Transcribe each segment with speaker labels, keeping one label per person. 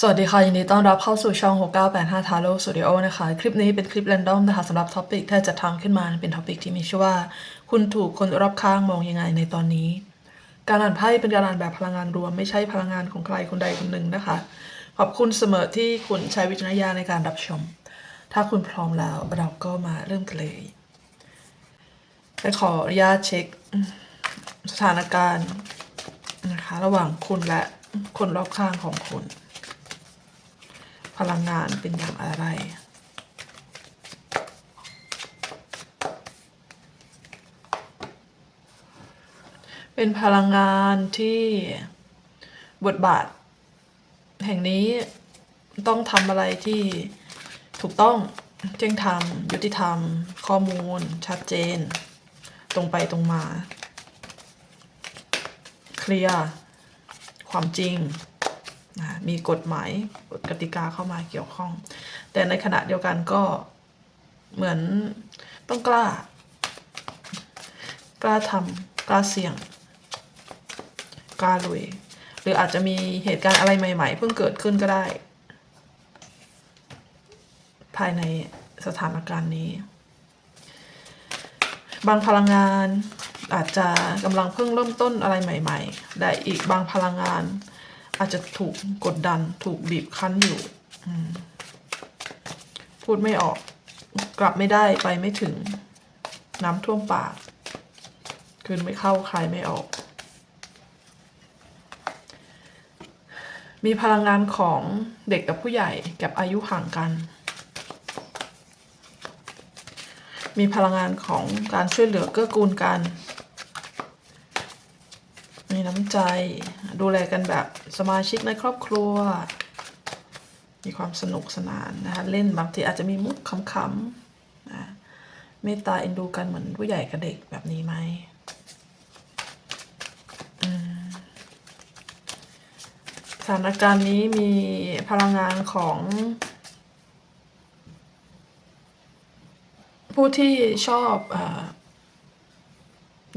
Speaker 1: สวัสดีค่ะ ยินดีต้อนรับเข้าสู่ช่อง 6985 Taro Studio นะคะ คลิปนี้เป็นคลิป r รนดอมนะคะสำหรับท็อปิกที่จะทำขึ้นมาเป็นท็อปิกที่มีชื่อว่า คุณถูกคนรอบข้างมองยังไงในตอนนี้ การอ่านไพ่เป็นการอ่านแบบพลังงานรวม ไม่ใช่พลังงานของใครคนใดคนหนึ่งนะคะ ขอบคุณเสมอที่คุณใช้วิจารณญาณในการรับชม ถ้าคุณพร้อมแล้วเราก็มาเริ่มกันเลยและขออนุญาตเช็ค สถานการณ์นะคะ ระหว่างคุณและคนรอบข้างของคุณ พลังงานเป็นอย่างไร เป็นพลังงานที่บทบาท แห่งนี้ต้องทำอะไรที่ถูกต้องเที่ยงธรรม ยุติธรรม ข้อมูล ชัดเจน ตรงไปตรงมา เคลียร์ ความจริง มีกฎหมายกฎกติกาเข้ามาเกี่ยวข้อง แต่ในขณะเดียวกันก็เหมือนต้องกล้า กล้าทำกล้าเสี่ยง กล้าลุย หรืออาจจะมีเหตุการณ์อะไรใหม่ ๆ เพิ่งเกิดขึ้นก็ได้ ภายในสถานการณ์นี้ บางพลังงานอาจจะกำลังเพิ่งเริ่มต้นอะไรใหม่ๆแต่อีกบางพลังงาน อาจจะถูกกดดันถูกบีบคั้นอยู่พูดไม่ออก กลับไม่ได้ไปไม่ถึง น้ำท่วมปากคืนไม่เข้าคลายไม่ออก มีพลังงานของเด็กกับผู้ใหญ่กับอายุห่างกัน มีพลังงานของการช่วยเหลือเกื้อกูลกัน น้ำใจ ดูแลกันแบบสมาชิกในครอบครัว มีความสนุกสนานนะคะเล่นบางทีอาจจะมีมุกขำๆนะเมตตาเอ็นดูกันเหมือนผู้ใหญ่กับเด็กแบบนี้ไหมสถานการณ์นี้มีพลังงานของ ผู้ที่ชอบอ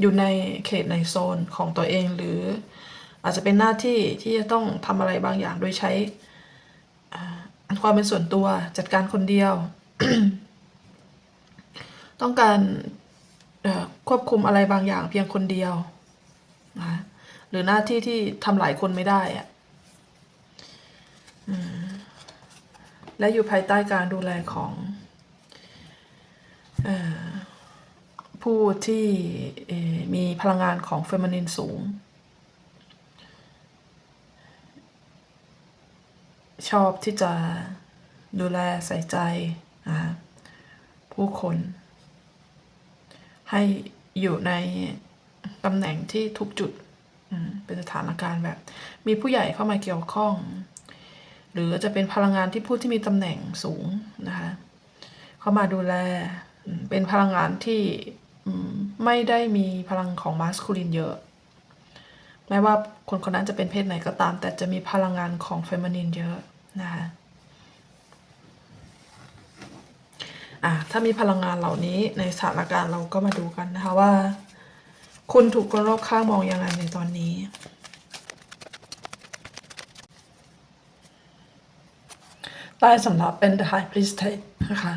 Speaker 1: อยู่ในเขตในโซนของตัวเอง หรืออาจจะเป็นหน้าที่ที่จะต้องทำอะไรบางอย่างโดยใช้อ่าความเป็นส่วนตัวจัดการคนเดียว ต้องการควบคุมอะไรบางอย่างเพียงคนเดียวนะหรือหน้าที่ที่ทำหลายคนไม่ได้อะและอยู่ภายใต้การดูแลของ ผู้ที่มีพลังงานของเฟมินินสูง ชอบที่จะดูแลใส่ใจผู้คน ให้อยู่ในตำแหน่งที่ทุกจุดเป็นสถานการณ์แบบ มีผู้ใหญ่เข้ามาเกี่ยวข้อง หรือจะเป็นพลังงานที่ผู้ที่มีตำแหน่งสูงนะคะเข้ามาดูแลเป็นพลังงานที่ ไม่ได้มีพลังของมาสคูลินเยอะ แม้ว่าคนคนนั้นจะเป็นเพศไหนก็ตาม แต่จะมีพลังงานของเฟมินินเยอะนะคะอะถ้ามีพลังงานเหล่านี้ในสถานการณ์เราก็มาดูกันนะคะว่า คุณถูกคนรอบข้างมองยังไงในตอนนี้ใต้สำหรับเป็น The High Priestess นะคะ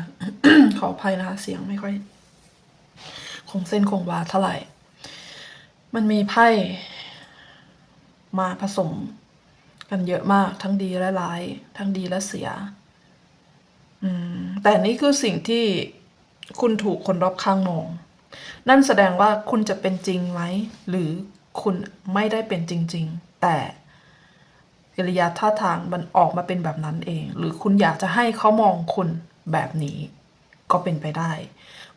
Speaker 1: ขออภัยนะคะเสียงไม่ค่อย คงเส้นคงวาเท่าไหร่ มันมีไพ่มาผสมกันเยอะมากทั้งดีและร้าย ทั้งดีและเสีย อืม แต่นี่คือสิ่งที่คุณถูกคนรอบข้างมอง นั่นแสดงว่าคุณจะเป็นจริงไหม หรือคุณไม่ได้เป็นจริง ๆ แต่กิริยาท่าทางมันออกมาเป็นแบบนั้นเอง หรือคุณอยากจะให้เขามองคุณแบบนี้ ก็เป็นไปได้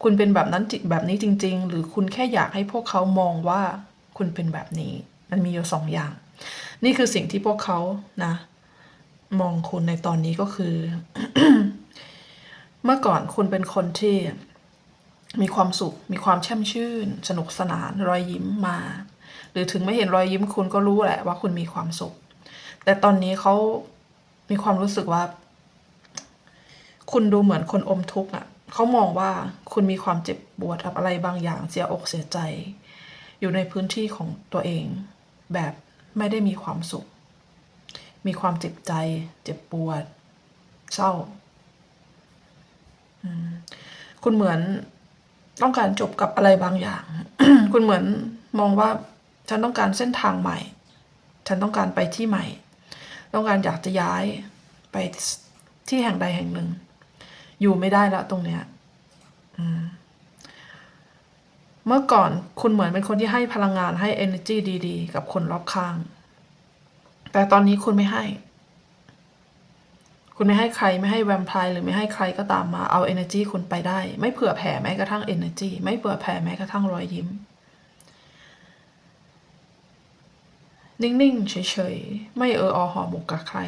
Speaker 1: คุณเป็นแบบนั้นแบบนี้จริง ๆ หรือคุณแค่อยากให้พวกเขามองว่าคุณเป็นแบบนี้ มันมีอยู่สองอย่าง นี่คือสิ่งที่พวกเขานะ มองคุณในตอนนี้ก็คือ เมื่อก่อนคุณเป็นคนที่มีความสุข มีความแช่มชื่น สนุกสนาน รอยยิ้มมา หรือถึงไม่เห็นรอยยิ้มคุณก็รู้แหละว่าคุณมีความสุข แต่ตอนนี้เขามีความรู้สึกว่า คุณดูเหมือนคนอมทุกข์อะ เขามองว่าคุณมีความเจ็บปวดกับอะไรบางอย่างเสียอกเสียใจ อยู่ในพื้นที่ของตัวเอง แบบไม่ได้มีความสุข มีความเจ็บใจ เจ็บปวด เศร้า คุณเหมือนต้องการจบกับอะไรบางอย่าง คุณเหมือนมองว่าฉันต้องการเส้นทางใหม่ ฉันต้องการไปที่ใหม่ ต้องการอยากจะย้ายไปที่แห่งใดแห่งหนึ่ง อยู่ไม่ได้แล้วตรงเนี้ยเมื่อก่อนคุณเหมือนเป็นคนที่ให้พลังงานให้ energy ดี ๆ กับคนรอบข้าง แต่ตอนนี้คุณไม่ให้ คุณไม่ให้ใครไม่ให้แวมไพร์หรือไม่ให้ใครก็ตามมาเอา energy คุณไปได้ ไม่เผื่อแผ่แม้กระทั่ง energy ไม่เผื่อแผ่แม้กระทั่งรอยยิ้ม นิ่ง ๆ เฉย ๆ ไม่เอออหอหมกกับใคร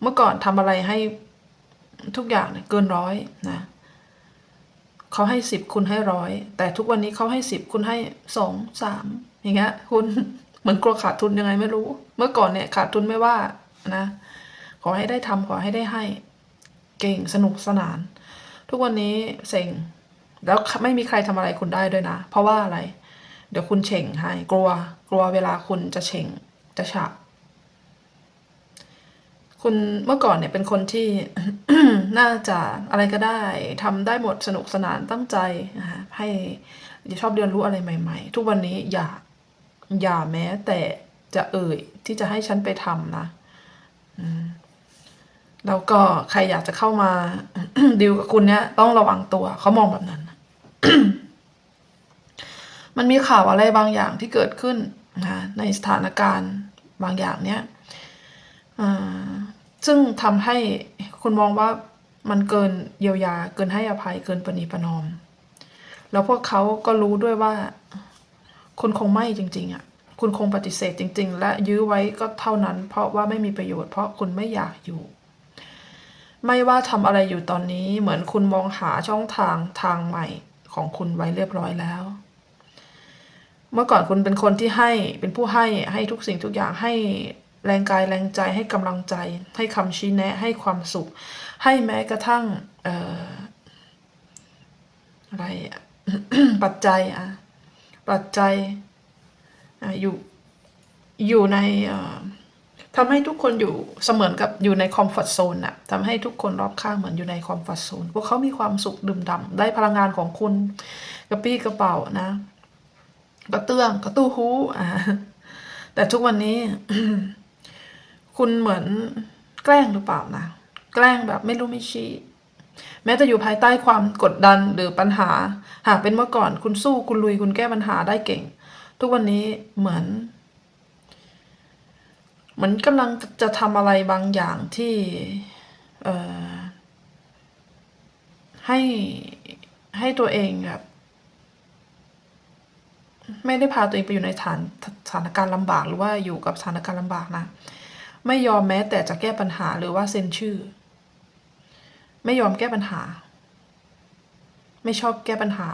Speaker 1: เมื่อก่อนทำอะไรให้ ทุกอย่างเนี่ยเกินร้อยนะเขาให้สิบคุณให้ร้อยแต่ทุกวันนี้เขาให้สิบคุณให้สองสามอย่างเงี้ยคุณเหมือนกลัวขาดทุนยังไงไม่รู้ เมื่อก่อนเนี่ยขาดทุนไม่ว่านะ ขอให้ได้ทำขอให้ได้ให้ เก่งสนุกสนาน ทุกวันนี้เซ็งแล้วไม่มีใครทำอะไรคุณได้ด้วยนะ เพราะว่าอะไร เดี๋ยวคุณเฉ่งให้ กลัว กลัวเวลาคุณจะเฉ่งจะฉะ คุณเมื่อก่อนเนี่ยเป็นคนที่ น่าจะอะไรก็ได้ทำได้หมดสนุกสนานตั้งใจนะคะให้ชอบเรียนรู้อะไรใหม่ ๆ ทุกวันนี้อย่าอย่าแม้แต่จะเอ่ยที่จะให้ฉันไปทำนะแล้วก็ใครอยากจะเข้ามาดีลกับคุณเนี่ยต้องระวังตัวเขามองแบบนั้น มันมีข่าวอะไรบางอย่างที่เกิดขึ้นนะในสถานการณ์บางอย่างเนี้ยอ่า ซึ่งทำให้คุณมองว่ามันเกินเยียวยา เกินให้อภัยเกินประนีประนอม แล้วพวกเขาก็รู้ด้วยว่า คุณคงไม่จริง ๆอะคุณคงปฏิเสธจริง ๆ และยื้อไว้ก็เท่านั้น เพราะว่าไม่มีประโยชน์เพราะคุณไม่อยากอยู่ ไม่ว่าทำอะไรอยู่ตอนนี้เหมือนคุณมองหาช่องทางทางใหม่ของคุณไว้เรียบร้อยแล้ว เมื่อก่อนคุณเป็นคนที่ให้เป็นผู้ให้ให้ทุกสิ่งทุกอย่างให้ แรงกายแรงใจให้กำลังใจ ให้คำชี้แนะให้ความสุข ให้แม้กระทั่งออะไรปัจจัยอะปัจจัยอยู่อยู่ในทำให้ทุกคนอยู่เสมือนกับอยู่ในคอมฟอร์ทโซนอะทำให้ทุกคนรอบข้างเหมือนอยู่ในคอมฟอร์ทโซนพวกเขามีความสุขดื่มด่ำได้พลังงานของคุณกระปี้กระเป๋านะกระเตื้องกระตู้ฮู้อ่าแต่ทุกวันนี้ คุณเหมือนแกล้งหรือเปล่านะ แกล้งแบบไม่รู้ไม่ชี้ แม้จะอยู่ภายใต้ความกดดันหรือปัญหา หากเป็นเมื่อก่อนคุณสู้คุณลุยคุณแก้ปัญหาได้เก่ง ทุกวันนี้เหมือน เหมือนกำลังจะทำอะไรบางอย่างที่เออให้ให้ตัวเองแบบไม่ได้พาตัวเองไปอยู่ในฐานสถานการณ์ลำบากหรือว่าอยู่กับสถานการณ์ลำบากนะ ไม่ยอมแม้แต่จะแก้ปัญหาหรือว่าเซ็นชื่อ ไม่ยอมแก้ปัญหา ไม่ชอบแก้ปัญหา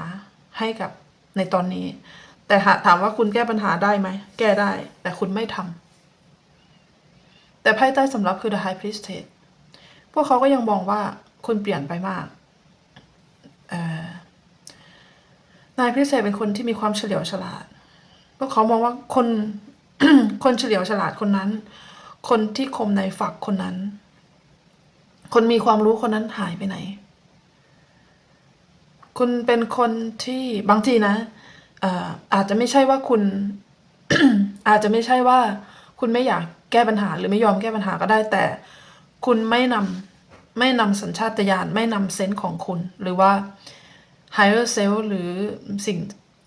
Speaker 1: ให้กับในตอนนี้ แต่หากถามว่าคุณแก้ปัญหาได้ไหม แก้ได้ แต่คุณไม่ทำแต่ไพ่ใต้สำรับคือ The High Priestess พวกเขาก็ยังมองว่าคุณเปลี่ยนไปมากนายพิเศษเป็นคนที่มีความเฉลียวฉลาด พวกเขามองว่าคนคนเฉลียวฉลาดคนนั้น คนที่คมในฝักคนนั้น คนมีความรู้คนนั้นหายไปไหน คุณเป็นคนที่บางทีนะอออาจจะไม่ใช่ว่าคุณ อาจจะไม่ใช่ว่า คุณไม่อยากแก้ปัญหา หรือไม่ยอมแก้ปัญหาก็ได้ แต่คุณไม่นำไม่นำสัญชาตญาณไม่นำเซนส์ของคุณ หรือว่า higher self หรือสิ่ง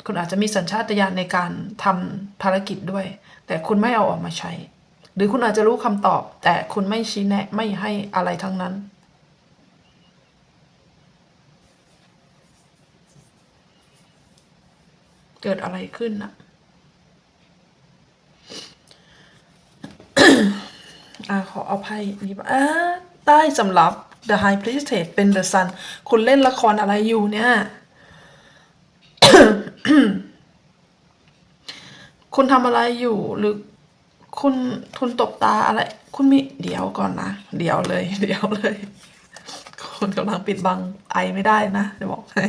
Speaker 1: คุณอาจจะมีสัญชาตญาณในการทำภารกิจด้วย แต่คุณไม่เอาออกมาใช้ หรือคุณอาจจะรู้คำตอบ แต่คุณไม่ชี้แนะไม่ให้อะไรทั้งนั้น เกิดอะไรขึ้นนะอ่าขออาไพ่นี้อ่าได้สำหรับ The High Priestess เป็น The Sun คุณเล่นละครอะไรอยู่เนี่ย คุณทำอะไรอยู่หรือ คุณคุณตบตาอะไร คุณมีเดี๋ยวก่อนนะ เดี๋ยวเลย เดี๋ยวเลย คุณกำลังปิดบังไอไม่ได้นะจะบอกให้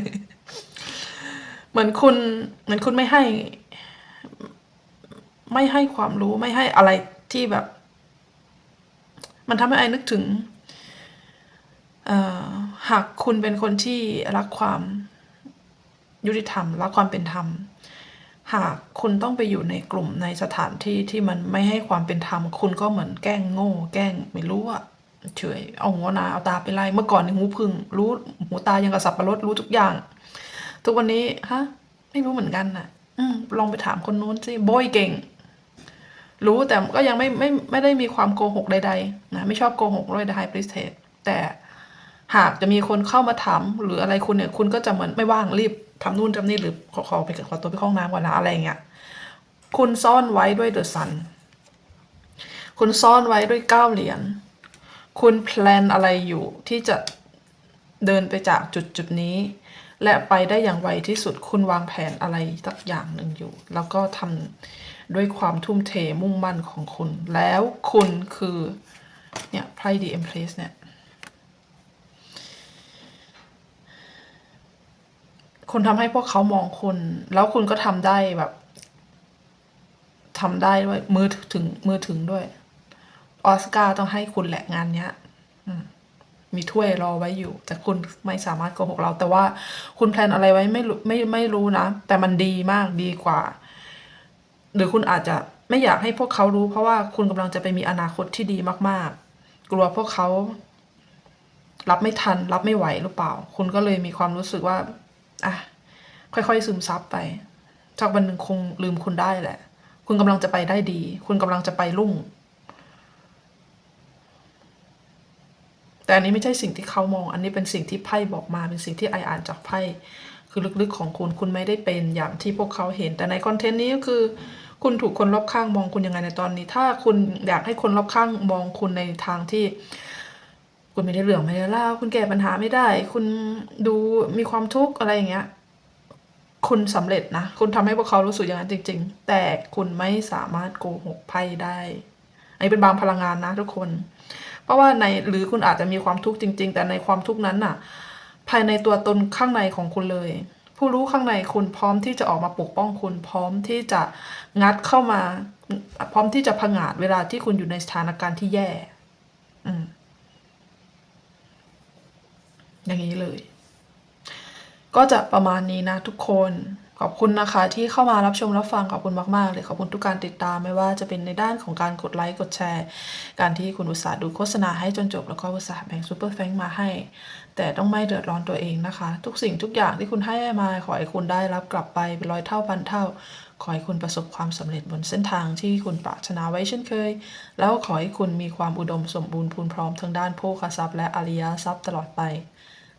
Speaker 1: เหมือนคุณ เหมือนคุณไม่ให้ ไม่ให้ความรู้ไม่ให้อะไรที่แบบ มันทำให้ไอนึกถึงหากคุณเป็นคนที่รักความยุติธรรมรักความเป็นธรรม หากคุณต้องไปอยู่ในกลุ่มในสถานที่ที่มันไม่ให้ความเป็นธรรม คุณก็เหมือนแกล้งโง่ แกล้งไม่รู้อะเฉยเอาหัวนาเอาตาไปไล่เมื่อก่อนในหูพึ่ง รู้หูตายังกับสับปะรดรู้ทุกอย่าง ทุกวันนี้ฮะไม่รู้เหมือนกันน่ะ อืลองไปถามคนนู้นสิโบยเก่ง รู้แต่ก็ยังไม่ไม่ไม่ได้มีความโกหกใดๆนะไม่ชอบโกหกด้วย The High Priestess แต่ หากจะมีคนเข้ามาถามหรืออะไรคุณเนี่ย คุณก็จะเหมือนไม่ว่างรีบทำนู่นทำนี่หรือขอขอไปขอตัวไปห้องน้ำก่อนนะอะไรเงี้ยคุณซ่อนไว้ด้วยเดอะซันคุณซ่อนไว้ด้วยเก้าเหรียญคุณแพลนอะไรอยู่ที่จะเดินไปจากจุดจุดนี้ และไปได้อย่างไวที่สุดคุณวางแผนอะไรสักอย่างหนึ่งอยู่ แล้วก็ทำด้วยความทุ่มเทมุ่งมั่นของคุณ แล้วคุณคือ เนี่ยไพ่ดีเอ็มเพลสเนี่ย คุณทำให้พวกเขามองคุณ แล้วคุณก็ทำได้แบบทำได้ด้วย มือถึงมือถึงด้วย ออสการ์ต้องให้คุณแหละงานเนี้ยมีถ้วยรอไว้อยู่ แต่คุณไม่สามารถโกหกเรา แต่ว่าคุณแพลนอะไรไว้ไม่รู้ไม่ไม่รู้นะ แต่มันดีมากดีกว่า หรือคุณอาจจะไม่อยากให้พวกเขารู้ เพราะว่าคุณกำลังจะไปมีอนาคตที่ดีมาก ๆ กลัวพวกเขา รับไม่ทัน รับไม่ไหวหรือเปล่า คุณก็เลยมีความรู้สึกว่า อะค่อยๆซึมซับไปสักวันหนึ่งคงลืมคุณได้แหละ คุณกำลังจะไปได้ดี คุณกำลังจะไปรุ่ง แต่อันนี้ไม่ใช่สิ่งที่เขามอง อันนี้เป็นสิ่งที่ไพ่บอกมา เป็นสิ่งที่ไออ่านจากไพ่คือลึกๆของคุณคุณไม่ได้เป็นอย่างที่พวกเขาเห็น แต่ในคอนเทนต์นี้ก็คือ คุณถูกคนรอบข้างมองคุณยังไงในตอนนี้ ถ้าคุณอยากให้คนรอบข้างมองคุณในทางที่ คุณไม่ได้เรื่องไม่ได้เล่าคุณแก้ปัญหาไม่ได้ คุณดูมีความทุกข์อะไรอย่างเงี้ย คุณสำเร็จนะ คุณทำให้พวกเขารู้สึกอย่างนั้นจริง ๆ แต่คุณไม่สามารถโกหกไพ่ได้อันนี้เป็นบางพลังงานนะทุกคน เพราะว่าในหรือคุณอาจจะมีความทุกข์จริง ๆ แต่ในความทุกข์นั้นน่ะ ภายในตัวตนข้างในของคุณเลย ผู้รู้ข้างในคุณพร้อมที่จะออกมาปกป้องคุณ พร้อมที่จะงัดเข้ามา พร้อมที่จะผงาดเวลาที่คุณอยู่ในสถานการณ์ที่แย่ อืม อย่างนี้เลย ก็จะประมาณนี้นะทุกคน ขอบคุณนะคะ ที่เข้ามารับชมรับฟังขอบคุณมากๆเลยขอบคุณทุกการติดตามไม่ว่าจะเป็นในด้านของการกดไลค์กดแชร์ การที่คุณอุตส่าห์ดูโฆษณาให้จนจบ แล้วก็อุตส่าห์แบ่งซูเปอร์แฟงมาให้ แต่ต้องไม่เดือดร้อนตัวเองนะคะ ทุกสิ่งทุกอย่างที่คุณให้มาขอให้คุณได้รับกลับไปเป็นร้อยเท่าพันเท่าขอให้คุณประสบความสำเร็จบนเส้นทางที่คุณปรารถนาไว้เช่นเคย แล้วขอให้คุณมีความอุดมสมบูรณ์พูนพร้อมทั้งด้านโภคทรัพย์และอริยทรัพย์ตลอดไป